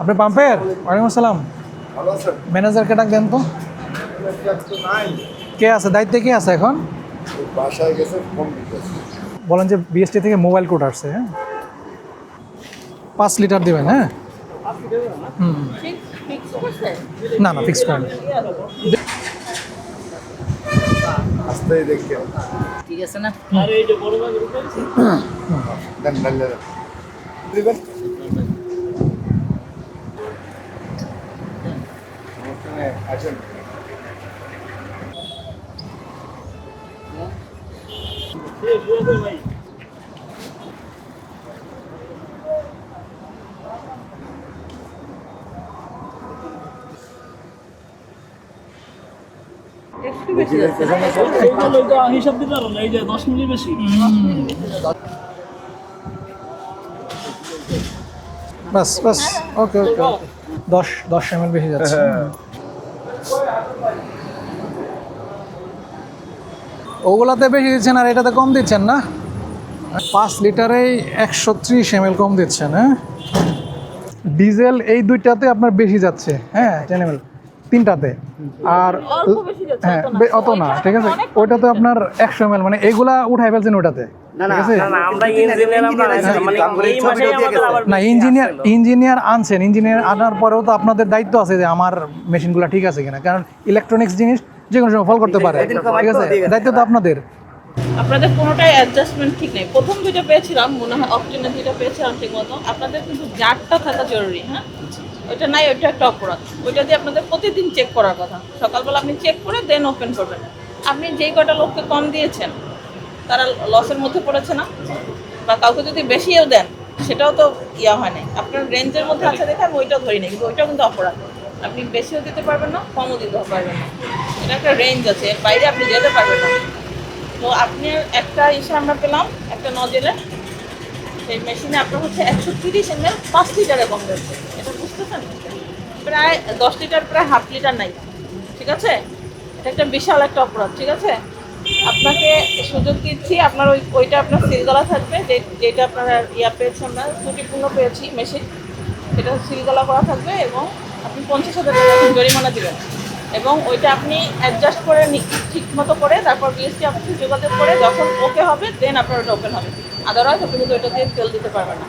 আপনি পাম্পের? ওয়ালাইকুম আসসালাম। ম্যানেজারকে ডাক দেন তো। তো কে আছে? দায়িত্বে কে আছে এখন? বাসায় গেছে ফোন দিতেছে। বলেন যে বিএসটি থেকে মোবাইল কোড আসছে হ্যাঁ? পাঁচ লিটার দেবেন হ্যাঁ? হুম। না না ফিক্স করেন। আসতেই দেখি ঠিক আছে না দেন দেন দেন দিবেন সমস্যা নেই, আসেন একটু বেশি যাচ্ছে না? এইগুলো তো হিসাব দিতে পারো না এই যে দশ মিনিট বেশি। বাস বাস ওকে ওকে ওকে। দশ দশ এম বেশি যাচ্ছে। ওগুলাতে বেশি দিচ্ছেন আর এটাতে কম দিচ্ছেন না? পাঁচ লিটারেই একশো ত্রিশ এম কম দিচ্ছেন হ্যাঁ? ডিজেল এই দুইটাতে আপনার বেশি যাচ্ছে হ্যাঁ টেন এম তিনটাতে। আর হ্যাঁ অত না। ঠিক আছে? ওইটাতে আপনার একশো এম মানে এগুলা উঠাই ফেলছেন ওটাতে মানে এই মাসে আমাদের আবার না ইঞ্জিনিয়ার ইঞ্জিনিয়ার আনছেন। ইঞ্জিনিয়ার আনার পরেও তো আপনাদের দায়িত্ব আছে যে আমার মেশিনগুলো ঠিক আছে কিনা। কারণ ইলেকট্রনিক্স জিনিস যে কোনো সময় ফল করতে পারে। ঠিক আছে? দায়িত্ব তো আপনাদের। আপনাদের কোনোটাই অ্যাডজাস্টমেন্ট ঠিক নেই। প্রথম দুইটা পেয়েছিলাম মনে হয় অপশনে দুইটা পেয়েছিলাম ঠিক মতো আপনাদের কিন্তু জারটা থাকা জরুরি হ্যাঁ? ওইটা নাই ওইটা একটা অপরাধ। ওইটা দিয়ে আপনাদের প্রতিদিন চেক করার কথা। সকালবেলা আপনি চেক করে দেন ওপেন করবেন। আপনি যেই কটা লোককে কম দিয়েছেন তারা লসের মধ্যে পড়েছে না। বা কাউকে যদি বেশিও দেন, সেটাও তো ইয়া হয় নাই। আপনার রেঞ্জের মধ্যে আছে দেখে আমি ওইটাও ধরি না কিন্তু ওইটাও কিন্তু অপরাধ। আপনি বেশিও দিতে পারবেন না, কমও দিতে পারবেন না। এটা একটা রেঞ্জ আছে, এর বাইরে আপনি যেতে পারবেন না। তো আপনি একটা ইসে আমরা পেলাম, একটা নজেলে। সেই মেশিনে আপনার হচ্ছে একশো তিরিশ এম এল পাঁচ লিটারে কম যাচ্ছে এটা বুঝতেছেন? প্রায় দশ লিটার, প্রায় হাফ লিটার নাই। ঠিক আছে? এটা একটা বিশাল একটা অপরাধ, ঠিক আছে? আপনাকে সুযোগ দিচ্ছি, আপনার ওই ওইটা আপনার সিলগলা থাকবে, যে যেটা আপনারা ইয়া পেয়েছি আমরা, ত্রুটিপূর্ণ পেয়েছি মেশিন সেটা সিলগলা করা থাকবে এবং আপনি পঞ্চাশ হাজার টাকা জরিমানা দেবেন। এবং ওইটা আপনি অ্যাডজাস্ট করে ঠিক মতো করে তারপর বিএসটি অফিসে যোগাযোগ করে যখন ওকে হবে দেন আপনার ওটা ওপেন হবে। আদারওয়াইজ আপনি কিন্তু ওইটা দিয়ে তেল দিতে পারবেন না।